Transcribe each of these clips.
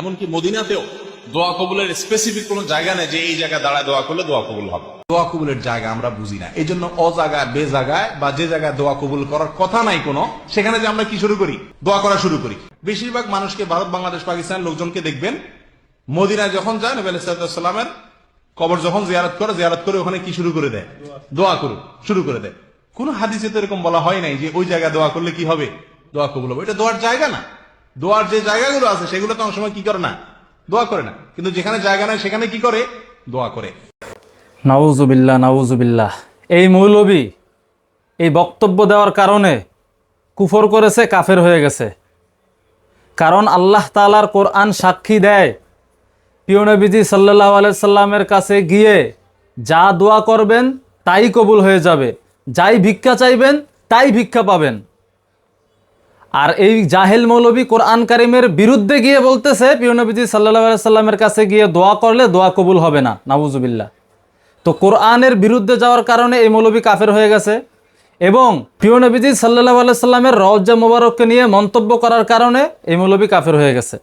এমনকি মদিনাতেও দোয়া কবুলের স্পেসিফিক কোনো জায়গা নেই যে এই জায়গায় দাঁড়ায় দোয়া করলে দোয়া কবুল হবে। দোয়া কবুলের জায়গা আমরা বুঝি না। এই জন্য অজাগায় বে জায়গায় বা যে জায়গায় দোয়া কবুল করার কথা নাই কোনো, সেখানে যে আমরা কি শুরু করি? দোয়া করা শুরু করি। বেশিরভাগ মানুষকে ভারত, বাংলাদেশ পাকিস্তান লোকজনকে দেখবেন, মদিনায় যখন যায়, নবী আলাইসালামের কবর যখন জিয়ারত করে জিয়ারত করে ওখানে কি শুরু করে দেয়? দোয়া করুন, শুরু করে দেয়। কোন হাদিসে তো এরকম বলা হয় নাই যে ওই জায়গায় দোয়া করলে কি হবে? দোয়া কবুল হবে। এটা দোয়ার জায়গা না। দোয়ার যে জায়গাগুলো আছে, সেগুলো তো অনেক সময় কি করে না? দোয়া করে না। কিন্তু যেখানে জায়গা নাই, সেখানে কি করে? দোয়া করে। নাউজুবিল্লাহ নাউজুবিল্লাহ এই মৌলবী, এই বক্তব্য দেওয়ার কারণে কুফর করেছে, কাফের হয়ে গেছে। কারণ আল্লাহ তালার কোরআন সাক্ষী দেয় পিয়নবিজি সাল্লাহ আলাইসাল্লামের কাছে গিয়ে যা দোয়া করবেন, তাই কবুল হয়ে যাবে। যাই ভিক্ষা চাইবেন, তাই ভিক্ষা পাবেন। আর এই জাহেল মৌলবী কোরআন কারিমের বিরুদ্ধে গিয়ে বলতেছে পিয়নবিজি সাল্লাহ আলাইসাল্লামের কাছে গিয়ে দোয়া করলে দোয়া কবুল হবে না, নাউজুবিল্লাহ। তো কোরআনের বিরুদ্ধে যাওয়ার কারণে এই মৌলবী কাফের হয়ে গেছে এবং প্রিয় নবীজি সাল্লাহ আলাইসাল্লামের রওজা মোবারককে নিয়ে মন্তব্য করার কারণে এই মৌলবী কাফের হয়ে গেছে।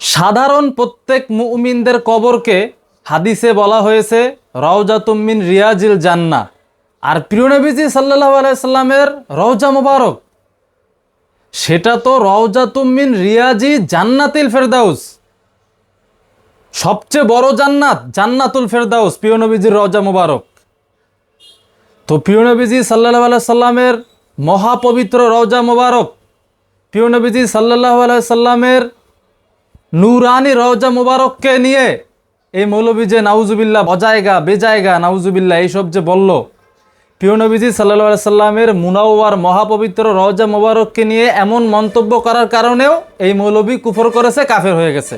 সাধারণ প্রত্যেক মুমিনদের কবরকে হাদিসে বলা হয়েছে রওজাতুম্মিন রিয়াজিল জান্না আর প্রিয় নবীজি সাল্লাহ আলাইসাল্লামের রওজা মোবারক, সেটা তো রওজাতুম্মিন রিয়াজি জান্নাতিল ফেরদাউস। সবচেয়ে বড় জান্নাত জান্নাতুল ফেরদাউস, প্রিয় নবীজির রজা মুবারক। তো প্রিয় নবীজি সাল্লাহ আলাই সাল্লামের মহাপবিত্র রওজা মুবারক, প্রিয় নবীজি সাল্লাহ আলাই সাল্লামের নুরানি রওজা মুবারককে নিয়ে এই মৌলবী যে নাউজুবিল্লাহ বজায়গা, বেজায়গা, নাউজুবিল্লাহ এইসব যে বলল প্রিয় নবীজি আলাই সাল্লামের মুনাওয়ার মহাপবিত্র রওজা মোবারককে নিয়ে এমন মন্তব্য করার কারণেও এই মৌলবী কুফর করেছে, কাফের হয়ে গেছে।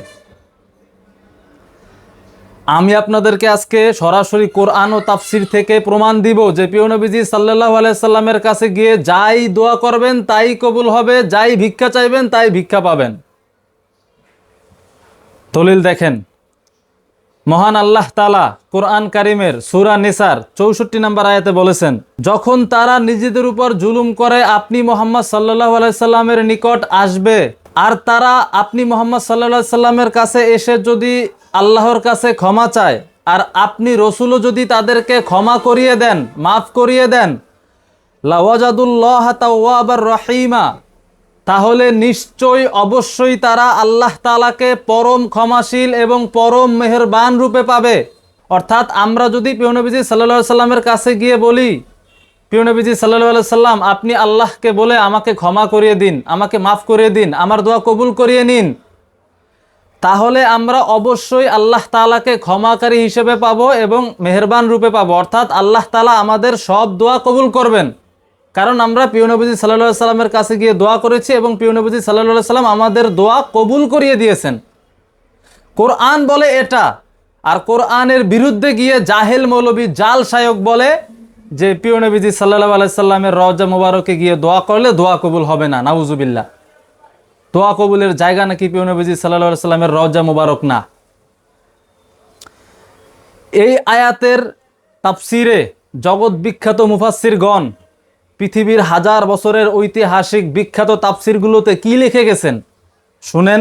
আমি আপনাদেরকে আজকে সরাসরি কোরআন ও তাফসির থেকে প্রমাণ দিব যে প্রিয় নবীজি সাল্লাহ আলাইসাল্লামের কাছে গিয়ে যাই দোয়া করবেন, তাই কবুল হবে, যাই ভিক্ষা চাইবেন, তাই ভিক্ষা পাবেন। দলিল দেখেন মহান আল্লাহ তালা কোরআন কারিমের সুরা নিসার চৌষট্টি নম্বর আয়াতে বলেছেন, যখন তারা নিজেদের উপর জুলুম করে, আপনি মোহাম্মদ সাল্লাহ আলাইসাল্লামের নিকট আসবে। আর তারা আপনি মোহাম্মদ সাল্লাহ সাল্লামের কাছে এসে যদি আল্লাহর কাছে ক্ষমা চায়, আর আপনি রসুলও যদি তাদেরকে ক্ষমা করিয়ে দেন, মাফ করিয়ে দেন, লাওয়াজাদুল্লাহ তাওয়াবার রহিমা তাহলে নিশ্চয়ই অবশ্যই তারা আল্লাহ তালাকে পরম ক্ষমাশীল এবং পরম মেহেরবান রূপে পাবে। অর্থাৎ আমরা যদি পিয়নবীজি সাল্লা সাল্লামের কাছে গিয়ে বলি পিয়নবীজি সাল্লা সাল্লাম, আপনি আল্লাহকে বলে আমাকে ক্ষমা করিয়ে দিন, আমাকে মাফ করিয়ে দিন, আমার দোয়া কবুল করিয়ে নিন। তাহলে আমরা অবশ্যই আল্লাহ তালাকে ক্ষমাকারী হিসেবে পাব এবং মেহেরবান রূপে পাবো। অর্থাৎ আল্লাহ তালা আমাদের সব দোয়া কবুল করবেন। কারণ আমরা পিয়নবীজি সাল্লাহ সাল্লামের কাছে গিয়ে দোয়া করেছি এবং পিয়নবীজি সাল্লাহ সাল্লাম আমাদের দোয়া কবুল করিয়ে দিয়েছেন। কোরআন বলে এটা, আর কোরআনের বিরুদ্ধে গিয়ে জাহেল মৌলবী জাল সায়ক বলে যে পিয়নবীজি সাল্লাহ আলাইসাল্লামের রজা মুবারকে গিয়ে দোয়া করলে দোয়া কবুল হবে না নাউজুবিল্লা দোয়া কবুলের জায়গা নাকি পিয়নবীজি সাল্লাহ সাল্লামের রজা মুবারক না। এই আয়াতের তাফসিরে জগৎ বিখ্যাত মুফাসিরগণ পৃথিবীর হাজার বছরের ঐতিহাসিক বিখ্যাত তাফসিরগুলোতে কি লিখে গেছেন? শুনেন।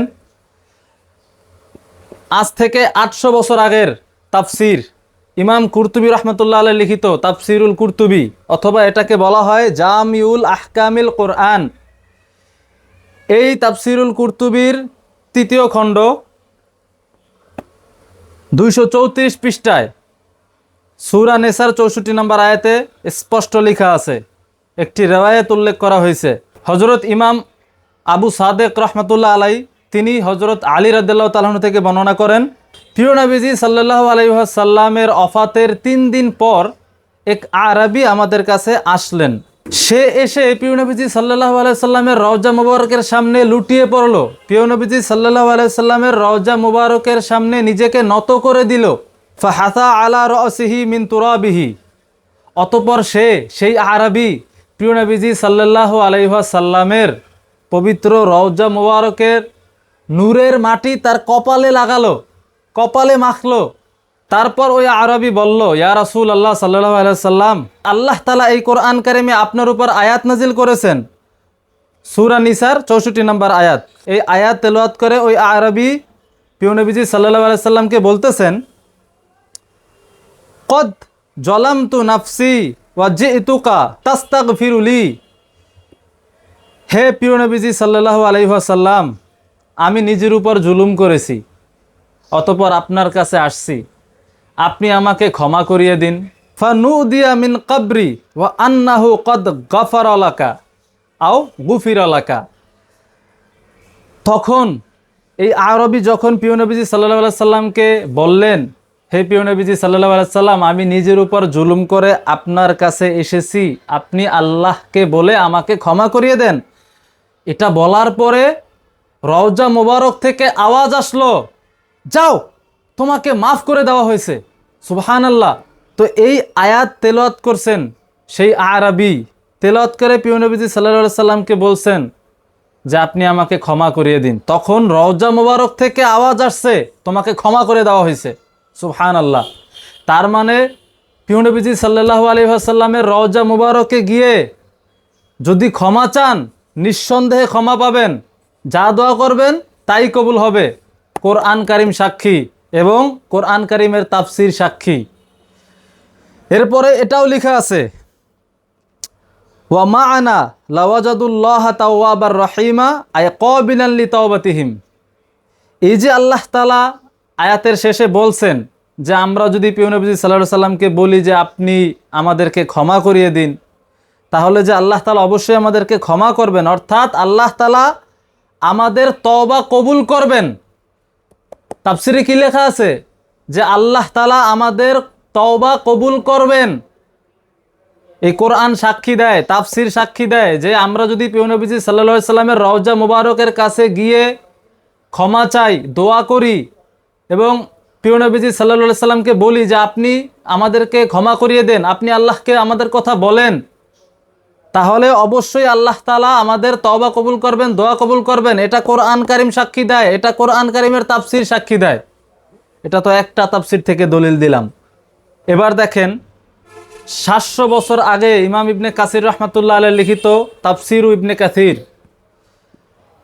আজ থেকে আটশো বছর আগের তাফসির ইমাম কুর্তুবি রহমতুল্লাহ আলাই লিখিত তাফসিরুল কুর্তুবি, অথবা এটাকে বলা হয় জামিউল আহকামিল কোরআন। এই তাফসিরুল কুর্তুবির তৃতীয় খণ্ড দুইশো চৌত্রিশ পৃষ্ঠায় সুরা নেসার চৌষট্টি নম্বর আয়াতে স্পষ্ট লেখা আছে। একটি রেওয়ায়ত উল্লেখ করা হয়েছে। হজরত ইমাম আবু সাদেক রহমতুল্লাহ আলাই তিনি হজরত আলী রাদ্দাল্লাহ তালাহন থেকে বর্ণনা করেন, প্রিয় নবীজি সাল্লাহ আলাইসাল্লামের অফাতের তিন দিন পর এক আরবি আমাদের কাছে আসলেন। সে এসে প্রিয় নবীজি সাল্লাহ আলাইসাল্লামের রওজা মুবারকের সামনে লুটিয়ে পড়ল। প্রিয় নবীজি সাল্লাহ আলাইসাল্লামের রওজা মুবারকের সামনে নিজেকে নত করে দিল। ফাহাসা আলা রসিহি মিন তুরাবিহি। অতপর সে সেই আরবি প্রিয় নবীজি সাল্লাহ আলাইসাল্লামের পবিত্র রওজা মুবারকের নূরের মাটি তার কপালে লাগালো, কপালে মাখলো। তারপর ওই আরবি বলল, ইয়া রাসুল আল্লাহ সাল্লাহ আলাইসাল্লাম আল্লাহ তালা এই কোরআন কারিমে আপনার উপর আয়াত নাজিল করেছেন। সুরা নিসার চৌষট্টি নম্বর আয়াত। এই আয়াত তেলাওয়াত করে ওই আরবি পিউনবিজি সাল্লাহ আলাইসাল্লামকে বলতেছেন, কদ জলাম তু নাফসি হে পিউনবিজি সাল্লাহ আলাইসাল্লাম আমি নিজের উপর জুলুম করেছি, অতপর আপনার কাছে আসছি। আপনি আমাকে ক্ষমা করিয়ে দিন। ফানুদিয়া মিন কাবরি ওয়া আন্নাহু কদ গফার আলাকা আও গুফির আলাকা তখন এই আরবি যখন পিওনবিজি সাল্লাহ সাল্লামকে বললেন হে পিওনবিজি সাল্লাহ সাল্লাম, আমি নিজের উপর জুলুম করে আপনার কাছে এসেছি। আপনি আল্লাহকে বলে আমাকে ক্ষমা করিয়ে দেন। এটা বলার পরে রওজা মোবারক থেকে আওয়াজ আসলো, যাও, তোমাকে মাফ করে দেওয়া হয়েছে। সুবহান আল্লাহ তো এই আয়াত তেলাওয়াত করছেন সেই আরবি। তেলাওয়াত করে পিওনবিজি সাল্লাহ সাল্লামকে বলছেন যে, আপনি আমাকে ক্ষমা করিয়ে দিন। তখন রওজা মোবারক থেকে আওয়াজ আসছে, তোমাকে ক্ষমা করে দেওয়া হয়েছে। সুবহান আল্লাহ তার মানে পিউনবিজি সাল্লাহ আলী আসাল্লামের রওজা মুবারকে গিয়ে যদি ক্ষমা চান, নিঃসন্দেহে ক্ষমা পাবেন, যা দোয়া করবেন তাই কবুল হবে। কোরআন কারিম সাক্ষী এবং কোরআন কারিমের তাফসির সাক্ষী। এরপরে এটাও লেখা আছে, ওয়া মা'ানা লাওয়াজাদুল্লাহ তাওয়াবার রহিমা আয় কবিনান লি তাওবাতিহিম। এই যে আল্লাহ তালা আয়াতের শেষে বলছেন যে, আমরা যদি পিউনবী সাল্লাহ সাল্লামকে বলি যে, আপনি আমাদেরকে ক্ষমা করিয়ে দিন, তাহলে যে আল্লাহ তালা অবশ্যই আমাদেরকে ক্ষমা করবেন। অর্থাৎ আল্লাহ তালা আমাদের তওবা কবুল করবেন। তাফসিরে কি লেখা আছে? যে আল্লাহ তালা আমাদের তওবা কবুল করবেন। এই কোরআন সাক্ষী দেয়, তাফসির সাক্ষী দেয় যে, আমরা যদি পিওনবিজি সাল্লা সাল্লামের রওজা মুবারকের কাছে গিয়ে ক্ষমা চাই, দোয়া করি এবং পিওনবিজি সাল্লা সাল্লামকে বলি যে আপনি আমাদেরকে ক্ষমা করিয়ে দেন, আপনি আল্লাহকে আমাদের কথা বলেন। তাহলে অবশ্যই আল্লাহ তালা আমাদের তবা কবুল করবেন, দোয়া কবুল করবেন। এটা কোরআন কারিম সাক্ষী দেয়, এটা কোরআন কারিমের তাফসির সাক্ষী দেয়। এটা তো একটা তাফসির থেকে দলিল দিলাম। এবার দেখেন, সাতশো বছর আগে ইমাম ইবনে কাসির রহমাতুল্লাহ আলের লিখিত তাফসির ইবনে কাসির।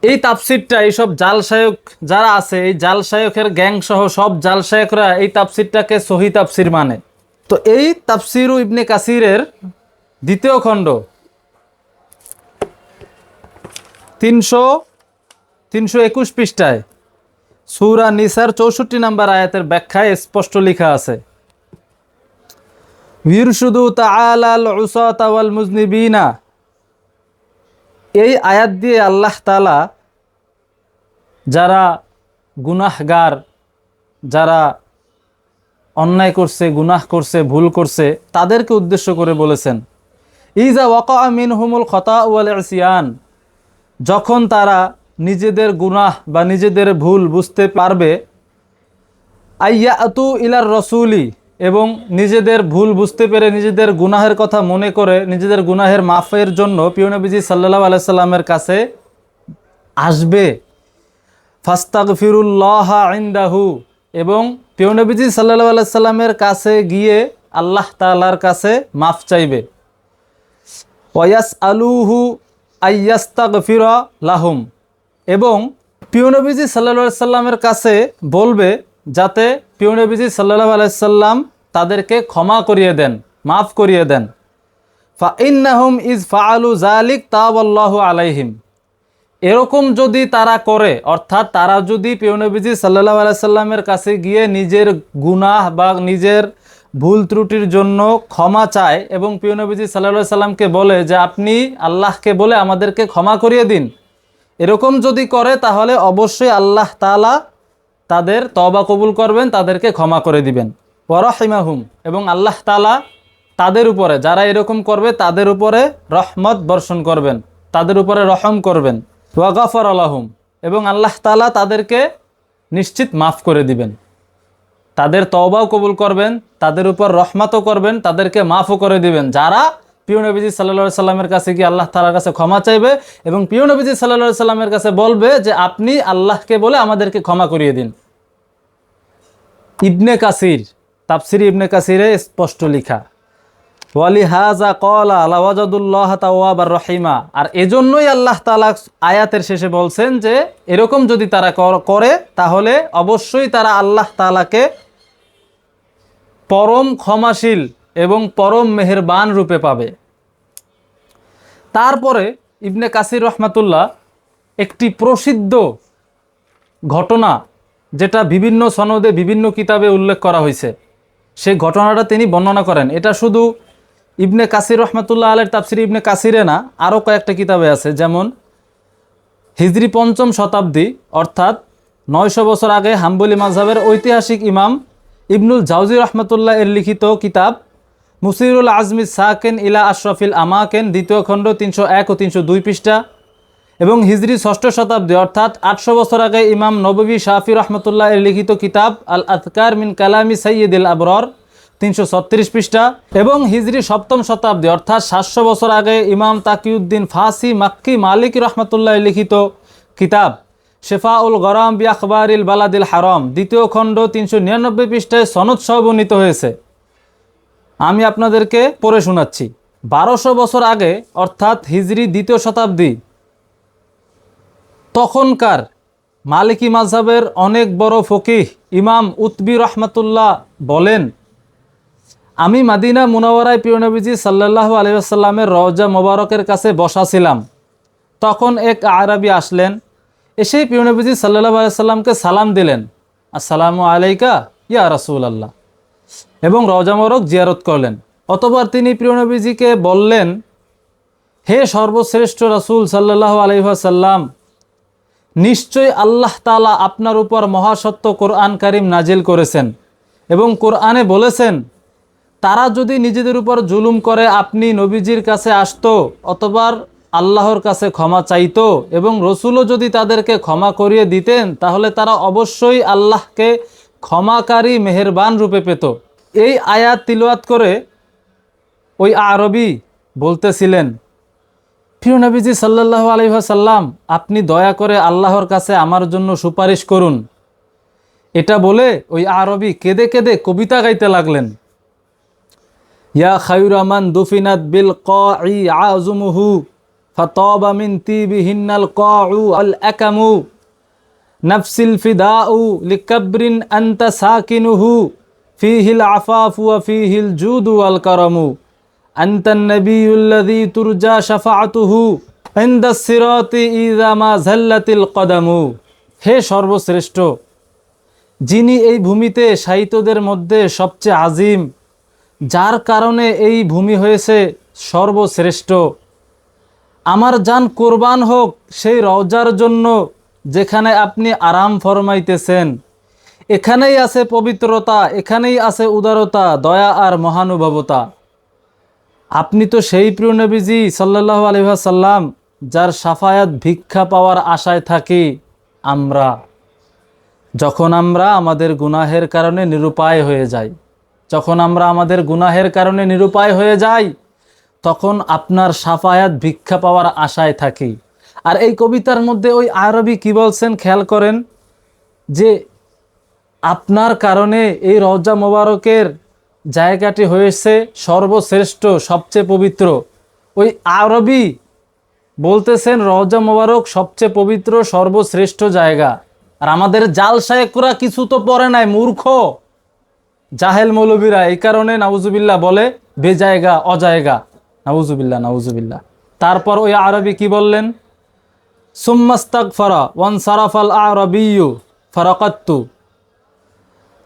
এই তাফসিরটা এইসব জাল শায়ক যারা আছে, এই জাল শায়কের গ্যাং সহ সব জাল শায়করা এই তাফসিরটাকে সহি তাপসির মানে। তো এই তাফসির ইবনে কাসিরের দ্বিতীয় খণ্ড, তিনশো তিনশো একুশ পৃষ্ঠায়, সুরা নিসার চৌষট্টি নাম্বার আয়াতের ব্যাখ্যায় স্পষ্ট লেখা আছে। ইরশুদু তাআলাল উসাতা ওয়াল মুজনিবিনা এই আয়াত দিয়ে আল্লাহ তালা যারা গুনাহগার, যারা অন্যায় করছে, গুনাহ করছে, ভুল করছে, তাদেরকে উদ্দেশ্য করে বলেছেন, ইজা ওয়াকা মিন হুমুল খতা ওয়াল ইসিয়ান যখন তারা নিজেদের গুনাহ বা নিজেদের ভুল বুঝতে পারবে আইয়া আতু ইলার রসুলি এবং নিজেদের ভুল বুঝতে পেরে নিজেদের গুনাহের কথা মনে করে নিজেদের গুনাহের মাফের জন্য পিওনবিজি সাল্লাহ আলাইসাল্লামের কাছে আসবে। ফাস্তাক ফিরুল্লাহ ইন্দাহু। এবং পিওনবিজি সাল্লাহ আলাইসাল্লামের কাছে গিয়ে আল্লাহ তালার কাছে মাফ চাইবে। ওয়াস আলুহু আইয়াস্তাক ফিরা লাহুম এবং পিওনবিজি সাল্লা সাল্লামের কাছে বলবে যাতে পিওনবিজি সাল্লাহ আলাইসাল্লাম তাদেরকে ক্ষমা করিয়ে দেন, মাফ করিয়ে দেন। ফা ইন্নাহুম ইজ ফাআলু জালিক তাওয়াল্লাহ আলাইহিম। এরকম যদি তারা করে, অর্থাৎ তারা যদি পিওনবিজি সাল্লাহ আলাইসাল্লামের কাছে গিয়ে নিজের গুনাহ বা নিজের ভুল ত্রুটির জন্য ক্ষমা চায় এবং পিওনবিজি সাল্লাহ সাল্লামকে বলে যে, আপনি আল্লাহকে বলে আমাদেরকে ক্ষমা করিয়ে দিন। এরকম যদি করে, তাহলে অবশ্যই আল্লাহ তালা তাদের তবা কবুল করবেন, তাদেরকে ক্ষমা করে দিবেন। ওয়ারহিমাহুম এবং আল্লাহ তালা তাদের উপরে, যারা এরকম করবে, তাদের উপরে রহমত বর্ষণ করবেন, তাদের উপরে রহম করবেন। ওয়াগাফর আলাহুম এবং আল্লাহ তালা তাদেরকে নিশ্চিত মাফ করে দিবেন। তাদের তওবাও কবুল করবেন, তাদের উপর রহমাতও করবেন, তাদেরকে মাফও করে দিবেন। যারা পিও নবীজি সাল্লা সাল্লামের কাছে গিয়ে আল্লাহ তালার কাছে ক্ষমা চাইবে এবং পিও নবীজি সাল্লা সাল্লামের কাছে বলবে যে আপনি আল্লাহকে বলে আমাদেরকে ক্ষমা করিয়ে দিন। ইবনে কাসির তাপসির ইবনে কাসিরে স্পষ্ট লিখা, ওয়ালি হাজা কলা আলাওয়াজাদুল্লাহ তাওয়াবার রহিমা। আর এজন্যই আল্লাহ তালা আয়াতের শেষে বলছেন যে, এরকম যদি তারা করে তাহলে অবশ্যই তারা আল্লাহ তালাকে পরম ক্ষমাশীল এবং পরম মেহেরবান রূপে পাবে। তারপরে ইবনে কাসির রহমাতুল্লাহ একটি প্রসিদ্ধ ঘটনা, যেটা বিভিন্ন সনদে, বিভিন্ন কিতাবে উল্লেখ করা হয়েছে। সেই ঘটনাটা তিনি বর্ণনা করেন। এটা শুধু ইবনে কাসির রহমাতুল্লাহ আলের তাফসির ইবনে কাসিরে না, আরও কয়েকটা কিতাবে আছে। যেমন হিজরি পঞ্চম শতাব্দী, অর্থাৎ নয়শো বছর আগে হাম্বলি মাঝহাবের ঐতিহাসিক ইমাম ইবনুল জাউজি রহমতুল্লাহ এর লিখিত কিতাব মুসিরুল আজমি সাকেন ইলা আশরফিল আমাকেন, দ্বিতীয় খণ্ড তিনশো এক ও তিনশো দুই পৃষ্ঠা। এবং হিজরি ষষ্ঠ শতাব্দী, অর্থাৎ আটশো বছর আগে ইমাম নববী শাফি রহমতুল্লাহ এর লিখিত কিতাব আল আতকার মিন কালামি সৈয়দুল আবরর, তিনশো ছত্রিশ পৃষ্ঠা। এবং হিজরি সপ্তম শতাব্দী, অর্থাৎ সাতশো বছর আগে ইমাম তাকিউদ্দিন ফাসি মাক্কি মালিক রহমতুল্লাহ লিখিত কিতাব, শেফাউল গরাম বি আখবরিল বালাদিল হারম, দ্বিতীয় খণ্ড তিনশো নিরানব্বই পৃষ্ঠায় সনদ সহ বর্ণিত হয়েছে। আমি আপনাদেরকে পড়ে শোনাচ্ছি। বারোশো বছর আগে, অর্থাৎ হিজরি দ্বিতীয় শতাব্দী, তখনকার মালিকি মাঝহাবের অনেক বড় ফকিহ ইমাম উতবি রহমাতুল্লাহ বলেন, আমি মাদিনা মুনাওয়ারায় পিরনবীজি সাল্লাহ আলহামের রওজা মোবারকের কাছে বসা ছিলাম। তখন এক আরবি আসলেন, এসেই পিরনবীজি সাল্লাহ আলাইসাল্লামকে সালাম দিলেন। আসসালামু আলাইকা ইয়া রাসুল আল্লাহ এবং রওজা মোবারক জিয়ারত করলেন। অতবার তিনি প্রিয়নবীজিকে বললেন, হে সর্বশ্রেষ্ঠ রাসূল সাল্লাহ আলহাসাল্লাম নিশ্চয় আল্লাহ তালা আপনার উপর মহাসত্য কোরআন কারিম নাজিল করেছেন এবং কোরআনে বলেছেন, তারা যদি নিজেদের উপর জুলুম করে, আপনি নবীজির কাছে আসতো অতবার আল্লাহর কাছে ক্ষমা চাইতো এবং রসুলও যদি তাদেরকে ক্ষমা করিয়ে দিতেন, তাহলে তারা অবশ্যই আল্লাহকে ক্ষমাকারী মেহেরবান রূপে পেত। এই আয়াত তিলওয়াত করে ওই আরবি বলতেছিলেন, প্রিয় নবীজি সাল্লাহ আলহাসাল্লাম আপনি দয়া করে আল্লাহর কাছে আমার জন্য সুপারিশ করুন। এটা বলে ওই আরবি কেঁদে কেঁদে কবিতা গাইতে লাগলেন। ইয়া খায়ুরামান দুফিনাত বিল ক ই আজুমুহু ফতবা মিন তিবিহিন্নাল ক আল একামু নফসিল ফিদাউ লিকাবরিন আন্তা সাকিনুহু, ফিহিল আফাফু ফিহিল জুদু আল করমু। আন্তনবীল্লাদি তুরজা শাফাতুহু হিন্দিরতি ইদামা ঝল্লাতিল কদমু। হে সর্বশ্রেষ্ঠ, যিনি এই ভূমিতে সাহিত্যদের মধ্যে সবচেয়ে আজিম, যার কারণে এই ভূমি হয়েছে সর্বশ্রেষ্ঠ। আমার যান কোরবান হোক, সেই রওজার জন্য যেখানে আপনি আরাম ফরমাইতেছেন। এখানেই আছে পবিত্রতা, এখানেই আছে উদারতা, দয়া আর মহানুভবতা। আপনি তো সেই প্রিয় নবীজি সাল্লাহ আলহাসাল্লাম যার সাফায়াত ভিক্ষা পাওয়ার আশায় থাকি আমরা। যখন আমরা আমাদের গুনাহের কারণে নিরুপায় হয়ে যাই, যখন আমরা আমাদের গুনাহের কারণে নিরুপায় হয়ে যাই, তখন আপনার সাফায়াত ভিক্ষা পাওয়ার আশায় থাকি। আর এই কবিতার মধ্যে ওই আরবি কি বলছেন? খেয়াল করেন যে আপনার কারণে এই রওজা মোবারকের জায়গাটি হয়েছে সর্বশ্রেষ্ঠ, সবচেয়ে পবিত্র। ওই আরবি বলতেছেন রওজা মোবারক সবচেয়ে পবিত্র, সর্বশ্রেষ্ঠ জায়গা। আর আমাদের জাল শায়েকরা কিছু তো পড়ে নাই, মূর্খ। জাহেল মৌলবীরা এই কারণে নাউজুবিল্লাহ বলে, বেজায়গা, অজায়গা। নাউজুবিল্লাহ নাউজুবিল্লাহ। তারপর ওই আরবি কি বললেন? সুম্মাস্তাক ওয়ান সারাফাল আরবিউ ফারাকাত্তু।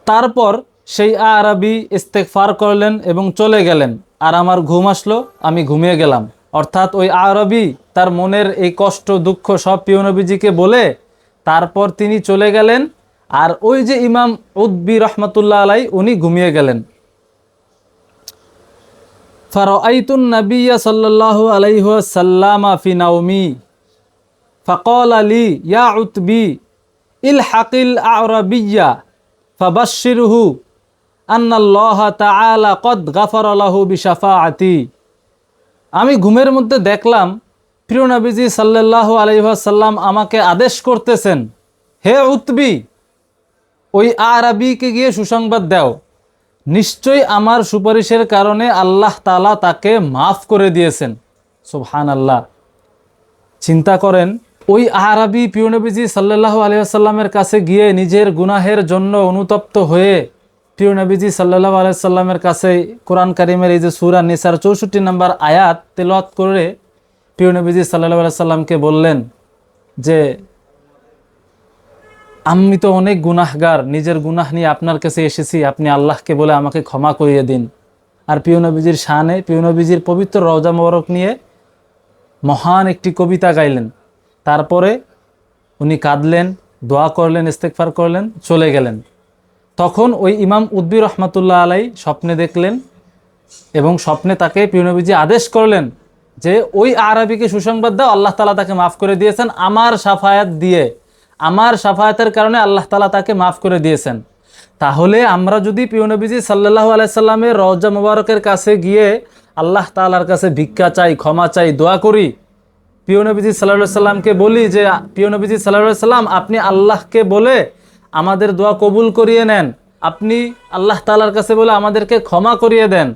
তারপর সেই আরবি ইস্তেকফার করলেন এবং চলে গেলেন। আর আমার ঘুম আসলো, আমি ঘুমিয়ে গেলাম। অর্থাৎ ওই আরবি তার মনের এই কষ্ট, দুঃখ সব পিয়নবীজিকে বলে তারপর তিনি চলে গেলেন। আর ওই যে ইমাম উদ্বি রহমতুল্লাহ আলাই উনি ঘুমিয়ে গেলেন। ফারাইতুন নবিয়া সাল্লাল্লাহু আলাইহি ওয়াসাল্লামা ফি নাওমি। ফাকাল আলী ইয়া উতবি ইল হাকিল আরবিয়া ফাবাশশিরহু আন্নাল্লাহ তাআলা কদ গাফারা লাহু বিশাফাআতি। আমি ঘুমের মধ্যে দেখলাম, প্রিয় নবীজি সাল্লাল্লাহু আলাইহি ওয়াসাল্লাম আমাকে আদেশ করতেছেন, হে উতবি ওই আরবিকে গিয়ে সুসংবাদ দাও। নিশ্চয়ই আমার সুপারিশের কারণে আল্লাহ তালা তাকে মাফ করে দিয়েছেন। সুবহান আল্লাহ চিন্তা করেন ওই আরবি পিউনবীজি সাল্লাহ আলিয়াল্লামের কাছে গিয়ে নিজের গুনাহের জন্য অনুতপ্ত হয়ে পিউনবীজি সাল্লাহ আলিয়াল্লামের কাছে কোরআন কারিমের এই যে সুরা নিসার চৌষট্টি নম্বর আয়াত তেলত করে পিউনবীজি সাল্লাহ আলাইসাল্লামকে বললেন যে, আমি তো অনেক গুনাহগার, নিজের গুনাহ নিয়ে আপনার কাছে এসেছি, আপনি আল্লাহকে বলে আমাকে ক্ষমা করিয়ে দিন। আর পিউনবীজির শানে পিউনবীজির পবিত্র রওজা মোবারক নিয়ে মহান একটি কবিতা গাইলেন। তারপরে উনি কাঁদলেন, দোয়া করলেন ইস্তেকফার করলেন, চলে গেলেন। তখন ওই ইমাম উদ্বি রহমাতুল্লাহ আলাই স্বপ্নে দেখলেন এবং স্বপ্নে তাকে পিউনবীজি আদেশ করলেন যে ওই আরবিকে সুসংবাদ দাও, আল্লাহ তালা তাকে মাফ করে দিয়েছেন, আমার সাফায়াত দিয়ে। আমার সাফায়াতের কারণে আল্লাহ তালা তাকে মাফ করে দিয়েছেন। তাহলে আমরা যদি পিউনবীজি সাল্লাহ আলাইসাল্লামের রওজা মুবারকের কাছে গিয়ে আল্লাহ তালার কাছে ভিক্ষা চাই, ক্ষমা চাই, দোয়া করি পিওনবীজি সাল্লাহ সাল্লামকে বলি যে পিওনবীজি সাল্লাহ সাল্লাম, আপনি আল্লাহকে বলে আমাদের দোয়া কবুল করিয়ে নেন। আপনি আল্লাহ তালার কাছে বলে আমাদেরকে ক্ষমা করিয়ে দেন।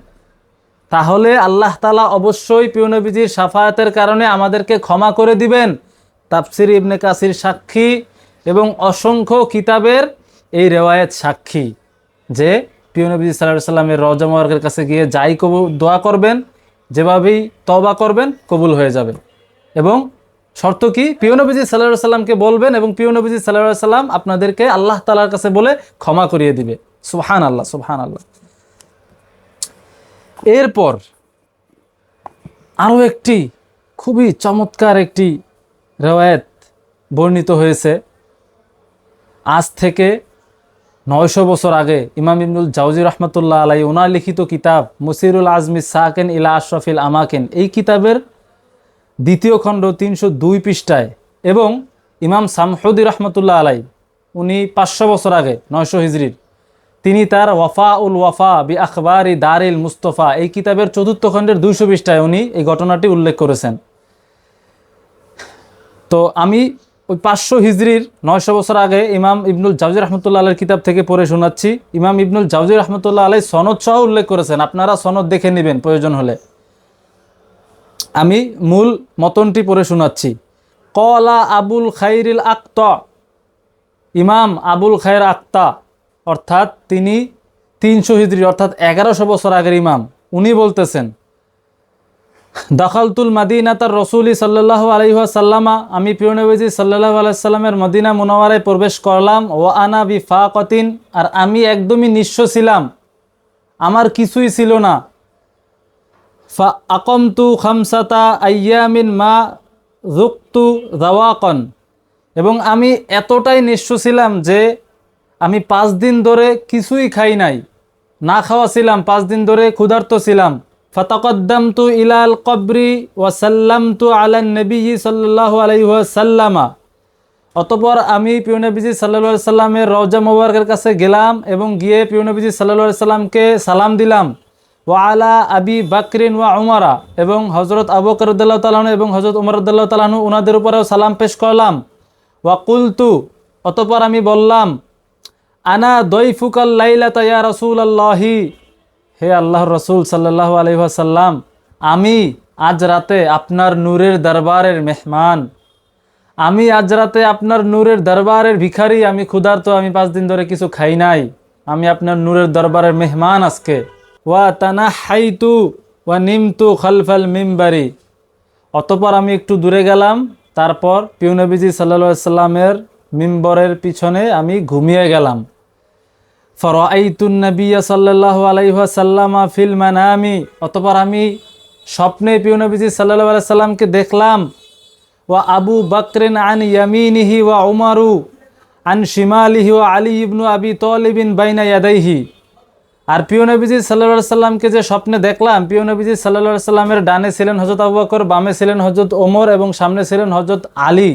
তাহলে আল্লাহ তালা অবশ্যই পিওনবীজির সাফায়াতের কারণে আমাদেরকে ক্ষমা করে দিবেন। তাফসির ইবনে কাসির সাক্ষী এবং অসংখ্য কিতাবের এই রেওয়ায়েত সাক্ষী যে পিওনবী সাল্লাহ সাল্লামের রওজা কাছে গিয়ে যাই কবু, দোয়া করবেন, যেভাবেই তবা করবেন, কবুল হয়ে যাবে। এবং শর্ত কি? পিওনবীজি সাল্লাহ সাল্লামকে বলবেন এবং পিওনবীজি সাল্লাহ সাল্লাম আপনাদেরকে আল্লাহ তালার কাছে বলে ক্ষমা করিয়ে দিবে। সুবহান আল্লাহ সুবহান আল্লাহ এরপর আরও একটি খুবই চমৎকার একটি রেওয়ায়ত বর্ণিত হয়েছে। আজ থেকে নয়শো বছর আগে ইমাম ইবনুল জাউজি রহমতুল্লাহ আলাই ওনার লিখিত কিতাব মুসিরুল আজমি সাকেন ইলা আশরফিল আমাকেন, এই কিতাবের দ্বিতীয় খণ্ড তিনশো দুই পৃষ্ঠায় এবং ইমাম সামহুদি রহমতুল্লাহ আলাই, উনি পাঁচশো বছর আগে, নয়শো হিজরির, তিনি তার ওয়াফা উল ওয়াফা বি আখবর দারিল মুস্তফা, এই কিতাবের চতুর্থ খণ্ডের দুইশো পৃষ্ঠায় উনি এই ঘটনাটি উল্লেখ করেছেন। তো আমি ওই পাঁচশো হিজরির নয়শো বছর আগে ইমাম ইবনুল জাউজি রহমতুল্লাহ আলের কিতাব থেকে পড়ে শোনাচ্ছি। ইমাম ইবনুল জাউজি রহমতুল্লাহ আলাই সনদ সহ উল্লেখ করেছেন। আপনারা সনদ দেখে নেবেন প্রয়োজন হলে। আমি মূল মতনটি পড়ে শোনাচ্ছি। কলা আবুল খাইরিল আক্ত। ইমাম আবুল খায়ের আক্তা। অর্থাৎ তিনি তিনশো হিজরি অর্থাৎ এগারোশো বছর আগের ইমাম। উনি বলতেছেন, দাখালতুল মাদিনাতার রসুলি সাল্লাহ আলহাসাল্লামা আমি পিরনবীজি সাল্লাহ আলাইসাল্লামের মদিনা মুনাওয়ারায় প্রবেশ করলাম ও আনা বি ফা কতিন আর আমি একদমই নিঃস্ব ছিলাম। আমার কিছুই ছিল না। ফা আকমতু খামসাতা আয়ামিন মা জুকতু দাওয়াকন। এবং আমি এতটাই নিঃস্ব ছিলাম যে আমি পাঁচ দিন ধরে কিছুই খাই নাই। না খাওয়া ছিলাম, পাঁচ দিন ধরে ক্ষুধার্ত ছিলাম। ফতকদ্দামতু ইলাল কবরি ওয়াসাল্লামতু আলান নবী সাল্লাহ আলাইসাল্লামা অতপর আমি পিউনবীজি সাল্লা সাল্লামের রওজা মোবারকের কাছে গেলাম এবং গিয়ে পিউনবীজি সাল্লা সাল্লামকে সালাম দিলাম। ওয়া আলা আবি বাকরিন ওয়া উমারা, এবং হজরত আবু করুদ্দাল্লাহ এবং হজরত উমর উমরুদ্দাল্লাহ তালাহনু ওনাদের উপরেও সালাম পেশ করলাম। ওয়া কুলতু, অতপর আমি বললাম, আনা দইফুকাল লাইলা তাইয়া রসুল আল্লাহি হে আল্লাহ রসুল সাল্লাহ আলহাসাল্লাম আমি আজ রাতে আপনার নূরের দরবারের মেহমান। আমি আজ রাতে আপনার নূরের দরবারের ভিখারি, আমি ক্ষুধার্ত, আমি পাঁচ দিন ধরে কিছু খাই নাই। আমি আপনার নূরের দরবারের মেহমান আজকে। ওয়া তানা হাইতু ওয়া নিমতু খলফাল মিমবারি। অতপর আমি একটু দূরে গেলাম, তারপর পিউনবীজি সাল্লা সাল্লামের মিম্বরের পিছনে আমি ঘুমিয়ে গেলাম। ফর ফরাইতুন্নবিয়া সাল্লাহ আলাইহাসাল্লামা ফিল মানামি। অতপর আমি স্বপ্নে পিউনবীজি সাল্লাহ আলাইসাল্লামকে দেখলাম। ওয়া আবু বকরিন আন ইয়ামিনিহি ওয়া উমারু আন শিমালিহি ওয়া আলী ইবনু আবি তলিবিন বাইনা ইয়াদাইহি। আর পিওনবীজি সাল্লা সাল্লামকে যে স্বপ্নে দেখলাম পিওনবীজি সাল্লা সাল্লামের ডানে ছিলেন হজরত আবু বকর, বামে ছিলেন হজরত ওমর এবং সামনে ছিলেন হজরত আলী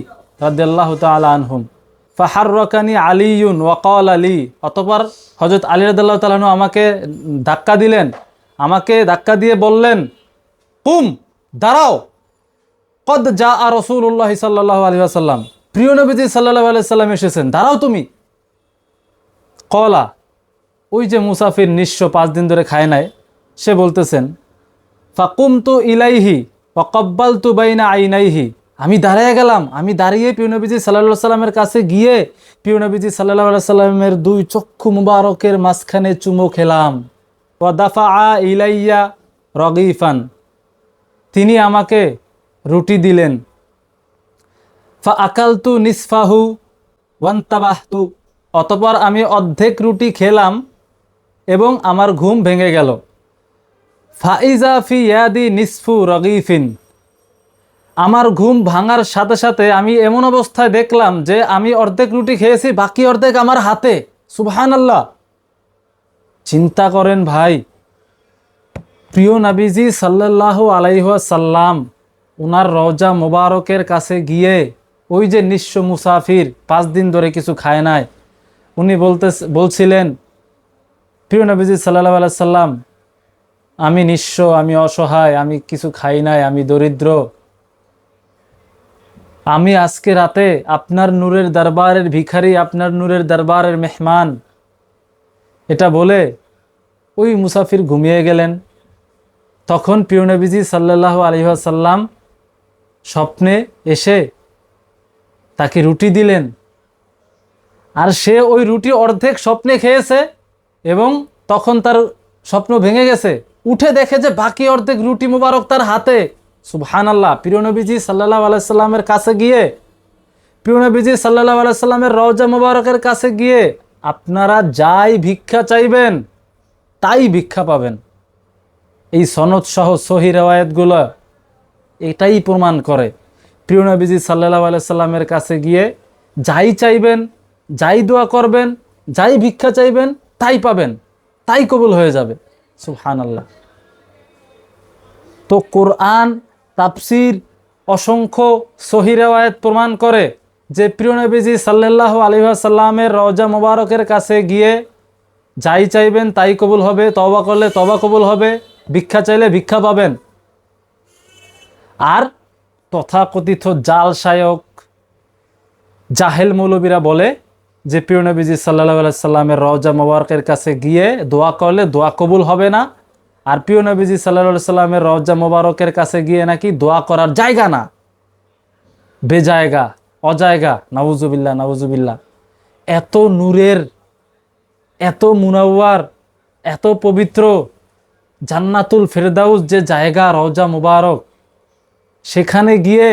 রাদ্দাল্লাহ তালা আনহুম। ফাহার রকানি আলিউন ওয়াকাল আলী অতপর হজরত আলী রাদ্দাল্লাহ তালাহনু আমাকে ধাক্কা দিলেন, আমাকে ধাক্কা দিয়ে বললেন, কুম, দাঁড়াও। কদ যা আর রসুল্লাহ সাল্লাহ আলী আসাল্লাম প্রিয় নবীজি সাল্লাহ আলি সাল্লাম এসেছেন, দাঁড়াও তুমি। কলা ওই যে মুসাফির নিঃস্ব পাঁচ দিন ধরে খায় নাই, সে বলতেছেন ফাকুম তো ইলাইহি অকব্বাল তু বাইনা আইনাইহি। আমি দাঁড়িয়ে গেলাম, আমি দাঁড়িয়ে পিউনবীজি সাল্লাহ সাল্লামের কাছে গিয়ে পিউনবীজি সাল্লাহ সাল্লামের দুই চক্ষু মুবারকের মাঝখানে চুমো খেলাম। ওয়াদাফা আ ইলাইয়া রগিফান। তিনি আমাকে রুটি দিলেন। ফা আকালতু নিসফাহু ওয়ান্তাবাহতু। অতপর আমি অর্ধেক রুটি খেলাম এবং আমার ঘুম ভেঙে গেল। ফাইজা ফি ইয়াদি নিসফু রগিফিন। আমার ঘুম ভাঙার সাথে সাথে আমি এমন অবস্থায় দেখলাম যে আমি অর্ধেক রুটি খেয়েছি, বাকি অর্ধেক আমার হাতে। সুবহান আল্লাহ চিন্তা করেন ভাই, প্রিয় নাবিজি সাল্লাহ আলাইহাসাল্লাম ওনার রওজা মোবারকের কাছে গিয়ে ওই যে নিঃস্ব মুসাফির, পাঁচ দিন ধরে কিছু খায় নাই, উনি বলতে বলছিলেন প্রিয় নবীজি সাল্লাহ আল্লাহ সাল্লাম, আমি নিঃস্ব, আমি অসহায়, আমি কিছু খাই নাই, আমি দরিদ্র। আমি আজকে রাতে আপনার নূরের দরবারের ভিখারি, আপনার নূরের দরবারের মেহমান। এটা বলে ওই মুসাফির ঘুমিয়ে গেলেন। তখন প্রিয় নবীজি সাল্লাহ আলহাসাল্লাম স্বপ্নে এসে তাকে রুটি দিলেন। আর সে ওই রুটি অর্ধেক স্বপ্নে খেয়েছে এবং তখন তার স্বপ্ন ভেঙে গেছে। উঠে দেখে যে বাকি অর্ধেক রুটি মুবারক তার হাতে। সুবহান আল্লাহ প্রিয়নবীজি সাল্লাহ আলাইসাল্লামের কাছে গিয়ে প্রিয়নবীজি সাল্লাহ আলাইসাল্লামের রওজা মুবারকের কাছে গিয়ে, আপনারা যাই ভিক্ষা চাইবেন, তাই ভিক্ষা পাবেন। এই সনদ সহ সহি রেওয়ায়তগুলো এটাই প্রমাণ করে। প্রিয় নবীজি সাল্লাহ আলাইসাল্লামের কাছে গিয়ে, যাই চাইবেন, যাই দোয়া করবেন, যাই ভিক্ষা চাইবেন তাই পাবেন, তাই কবুল হয়ে যাবে। সুবহান আল্লাহ তো কোরআন তাপসির অসংখ্য সহি রেওয়ায়ত প্রমাণ করে যে প্রিয় নবীজি সাল্লাহ আলিহাসাল্লামের রওজা মোবারকের কাছে গিয়ে যাই চাইবেন তাই কবুল হবে তবা করলে তবা কবুল হবে, ভিক্ষা চাইলে ভিক্ষা পাবেন। আর তথাকথিত জাল সায়ক জাহেল মৌলবীরা বলে যে প্রিয় নবীজি সাল্লাহ সাল্লামের রওজা মোবারকের কাছে গিয়ে দোয়া করলে দোয়া কবুল হবে না। আর প্রিয় নবীজি সাল্লাহ সাল্লামের রওজা মোবারকের কাছে গিয়ে নাকি দোয়া করার জায়গা না। বেজায়গা, অজায়গা নাউজুবিল্লা নাউজুবিল্লা এত নূরের, এত মুনাওয়ার, এত পবিত্র জান্নাতুল ফেরদাউস যে জায়গা রওজা মুবারক, সেখানে গিয়ে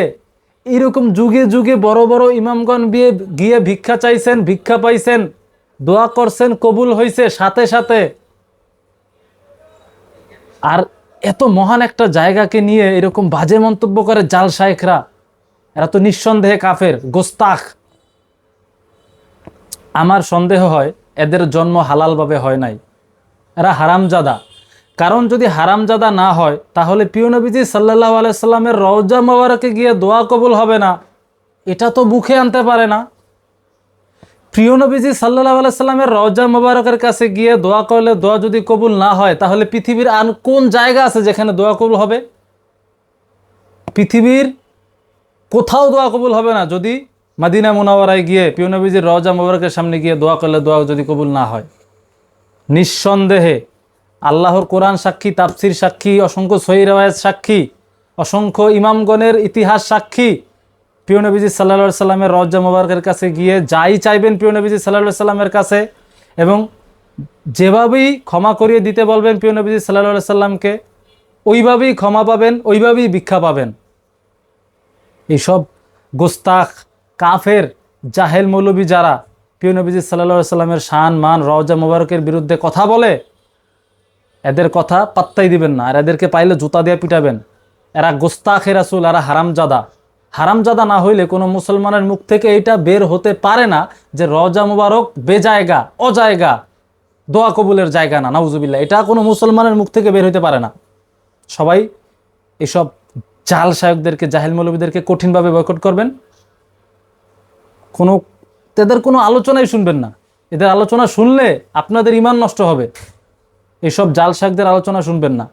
এরকম যুগে যুগে বড় বড় ইমামগণ বিয়ে গিয়ে ভিক্ষা চাইছেন, ভিক্ষা পাইছেন, দোয়া করছেন, কবুল হয়েছে সাথে সাথে। আর এত মহান একটা জায়গাকে নিয়ে এরকম বাজে মন্তব্য করে জাল শায়েখরা। এরা তো নিঃসন্দেহে কাফের, গোস্তাখ। আমার সন্দেহ হয়, এদের জন্ম হালালভাবে হয় নাই। এরা হারামজাদা। কারণ যদি হারামজাদা না হয়, তাহলে প্রিয় নবীজি সাল্লাহ আলাইসাল্লামের রওজা মোবারকে গিয়ে দোয়া কবুল হবে না। এটা তো মুখে আনতে পারে না। প্রিয় নবীজি সাল্লাহ আলাইসাল্লামের রওজা মোবারকের কাছে গিয়ে দোয়া করলে দোয়া যদি কবুল না হয়, তাহলে পৃথিবীর আর কোন জায়গা আছে যেখানে দোয়া কবুল হবে? পৃথিবীর কোথাও দোয়া কবুল হবে না। যদি মাদিনা মুনাওয়ারায় গিয়ে প্রিয় নবীজির রওজা মোবারকের সামনে গিয়ে দোয়া করলে দোয়া যদি কবুল না হয়। নিঃসন্দেহে আল্লাহর কোরআন সাক্ষী তাপসির সাক্ষী, অসংখ্য সহি রেওয়ায়ত সাক্ষী, অসংখ্য ইমামগণের ইতিহাস সাক্ষী। প্রিয় নবীজি সাল্লা সাল্লামের রজ্জা মোবারকের কাছে গিয়ে যাই চাইবেন প্রিয় নবীজি সাল্লা সাল্লামের কাছে এবং যেভাবেই ক্ষমা করিয়ে দিতে বলবেন প্রিয় নবীজি সাল্লা সাল্লামকে, ওইভাবেই ক্ষমা পাবেন, ওইভাবেই ভিক্ষা পাবেন। এইসব গোস্তাখ, কাফের, জাহেল মৌলবী যারা প্রিয় নবীজি সাল্লা সাল্লামের শান, মান, রওজা মোবারকের বিরুদ্ধে কথা বলে এদের কথা পাত্তাই দিবেন না। আর এদেরকে পাইলে জুতা দিয়ে পিটাবেন। এরা গোস্তাখে রাসুল, এরা হারামজাদা। হারামজাদা না হইলে কোনো মুসলমানের মুখ থেকে এটা বের হতে পারে না যে রজা মুবারক বেজায়গা, অজায়গা, দোয়া কবুলের জায়গা না। নাউজুবিল্লা এটা কোনো মুসলমানের মুখ থেকে বের হতে পারে না। সবাই এসব জাল সায়কদেরকে, জাহেল মৌলবীদেরকে কঠিনভাবে বয়কট করবেন। কোনো, এদের কোনো আলোচনাই শুনবেন না। এদের আলোচনা শুনলে আপনাদের ইমান নষ্ট হবে। এইসব জাল শাকদের আলোচনা শুনবেন না।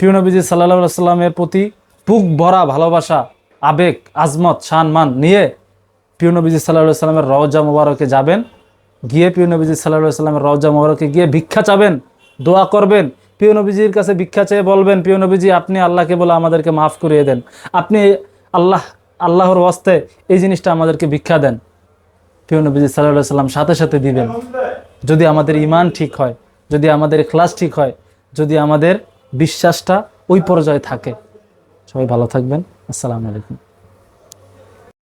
প্রিয় নবীজি সাল্লাহ সাল্লামের প্রতি বুক ভরা ভালোবাসা, আবেগ, আজমত শান মান নিয়ে প্রিয় নবীজি সাল্লাহ সাল্লামের রওজা মুবারকে যাবেন। গিয়ে প্রিয় নবীজি সাল্লাহ সাল্লামের রওজা মোহরকে গিয়ে ভিক্ষা চাবেন, দোয়া করবেন। প্রিয় নবীজির কাছে ভিক্ষা চেয়ে বলবেন, প্রিয় নবীজি, আপনি আল্লাহকে বলে আমাদেরকে মাফ করিয়ে দেন। আপনি আল্লাহ, আল্লাহর ওয়াস্তে এই জিনিসটা আমাদেরকে ভিক্ষা দেন। প্রিয় নবীজি সাল্লাহ সাল্লাম সাথে সাথে দিবেন। যদি আমাদের ইমান ঠিক হয় যদি আমাদের ক্লাস ঠিক হয়, যদি আমাদের বিশ্বাসটা ওই পর্যায়ে থাকে। সবাই ভালো থাকবেন। আসসালামু আলাইকুম।